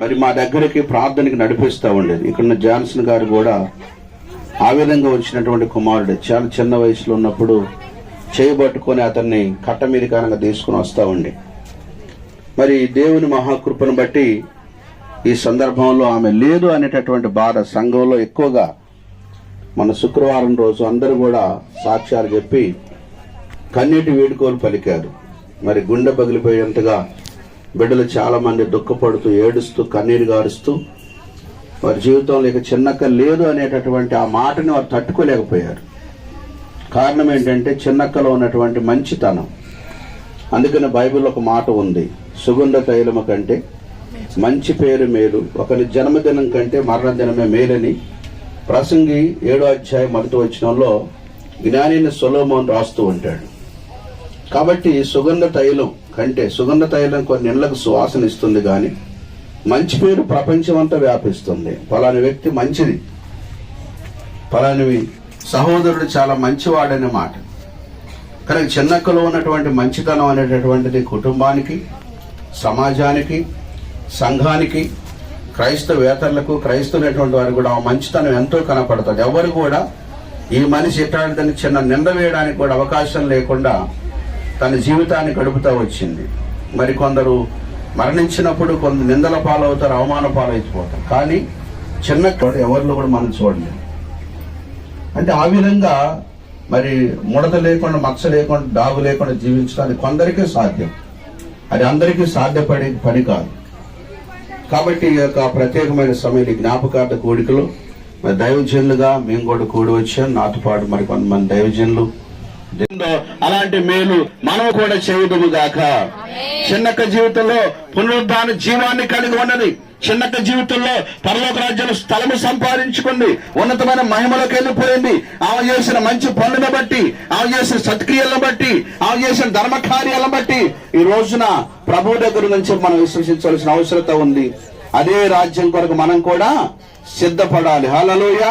మరి మా దగ్గరికి ప్రార్థనకి నడిపిస్తూ ఉండేది. ఇక్కడ జాన్సన్ గారు కూడా ఆ విధంగా వచ్చినటువంటి కుమారుడు. చాలా చిన్న వయసులో ఉన్నప్పుడు చేయబట్టుకొని అతన్ని కట్ట మీద కానంగా తీసుకుని వస్తూ ఉండే. మరి దేవుని మహాకృపను బట్టి ఈ సందర్భంలో ఆమె లేదు అనేటటువంటి బాధ సంఘంలో ఎక్కువగా. మన శుక్రవారం రోజు అందరూ కూడా సాక్ష్యాలు చెప్పి కన్నీటి వేడుకోలు పలికారు. మరి గుండె పగిలిపోయేంతగా బిడ్డలు చాలా మంది దుఃఖపడుతూ ఏడుస్తూ కన్నీరు గారుస్తూ వారి జీవితంలో ఇక చిన్నక్క లేదు అనేటటువంటి ఆ మాటని వారు తట్టుకోలేకపోయారు. కారణం ఏంటంటే చిన్నక్కలో ఉన్నటువంటి మంచితనం. అందుకని బైబిల్ ఒక మాట ఉంది సుగంధ తైలము కంటే మంచి పేరు మేలు. ఒకరి జన్మదినం కంటే మరణదినమే మేలని ప్రసంగి ఏడో అధ్యాయం మొదటి వచ్చినంలో జ్ఞానిని సొలోమోన్ రాస్తూ ఉంటాడు. కాబట్టి సుగంధ తైలం కంటే సుగంధ తైలం కొన్ని నెలలకు సువాసన ఇస్తుంది కానీ మంచి పేరు ప్రపంచమంతా వ్యాపిస్తుంది. పలాని వ్యక్తి మంచిది. పలాని సహోదరుడు చాలా మంచివాడనే మాట. కానీ చిన్నక్కలో ఉన్నటువంటి మంచితనం అనేటటువంటిది కుటుంబానికి సమాజానికి సంఘానికి క్రైస్తవేతరులకు క్రైస్తవులైనటువంటి వారు కూడా ఆ మంచితనం ఎంతో కనపడుతుంది. ఎవరు కూడా ఈ మనిషి ఎట్లాంటిదని చిన్న నింద వేయడానికి కూడా అవకాశం లేకుండా తన జీవితాన్ని గడుపుతూ వచ్చింది. మరి కొందరు మరణించినప్పుడు కొంత నిందల పాలవుతారు అవమాన పాలైపోతారు. కానీ చిన్న ఎవరిలో కూడా మనం చూడలేము అంటే ఆ విధంగా మరి ముడత లేకుండా మచ్చ లేకుండా డాగు లేకుండా జీవించడానికి కొందరికే సాధ్యం. అది అందరికీ సాధ్యపడే పని కాదు. కాబట్టి ఈ యొక్క ప్రత్యేకమైన సమయం జ్ఞాపకార్థ కూడికలో మరి దైవజనులుగా మేము కూడా కూడి వచ్చాం. నాతో పాటు మరి కొంతమంది దైవజనులు అలాంటి మేలు మనం కూడా చేయుదుము గాక. చిన్నక్క జీవితంలో పునరుద్ధాన జీవాన్ని కలిగి ఉన్నది. చిన్నక్క జీవితంలో పరలోక రాజ్యంలో స్థలము సంపాదించుకుంది. ఉన్నతమైన మహిమలోకి వెళ్ళిపోయింది. ఆమె చేసిన మంచి పనులను బట్టి ఆమె చేసిన సత్క్రియలను బట్టి ఆమె చేసిన ధర్మ కార్యాలను బట్టి ఈ రోజున ప్రభు దగ్గర నుంచి మనం విశ్వసించాల్సిన అవసరత ఉంది. అదే రాజ్యం కొరకు మనం కూడా సిద్ధపడాలి. హలోయ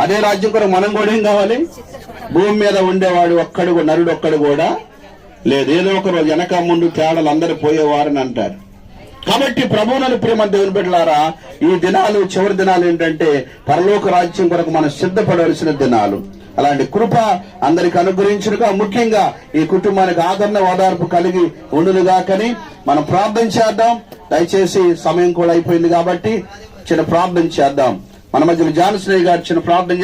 అదే రాజ్యం కొరకు మనం కూడా ఏం కావాలి? భూమి మీద ఉండేవాడు ఒక్కడు నరుడు ఒక్కడు కూడా లేదు. ఏదో ఒక రోజు వెనక ముందు తేడాలు అందరు పోయేవారని అంటారు. కాబట్టి ప్రభువులను ప్రేమ దేవుని బిడ్డలారా ఈ దినాలు చివరి దినాలు ఏంటంటే పరలోక రాజ్యం కొరకు మనం సిద్ధపడవలసిన దినాలు. అలాంటి కృప అందరికి అనుగ్రహించునుగా. ముఖ్యంగా ఈ కుటుంబానికి ఆదరణ ఓదార్పు కలిగి ఉండునుగాకని మనం ప్రార్థన చేద్దాం. దయచేసి సమయం కూడా అయిపోయింది కాబట్టి చిన్న ప్రార్థన చేద్దాం. మన మధ్యలో జానశ్రేయ గారు చిన్న ప్రార్థన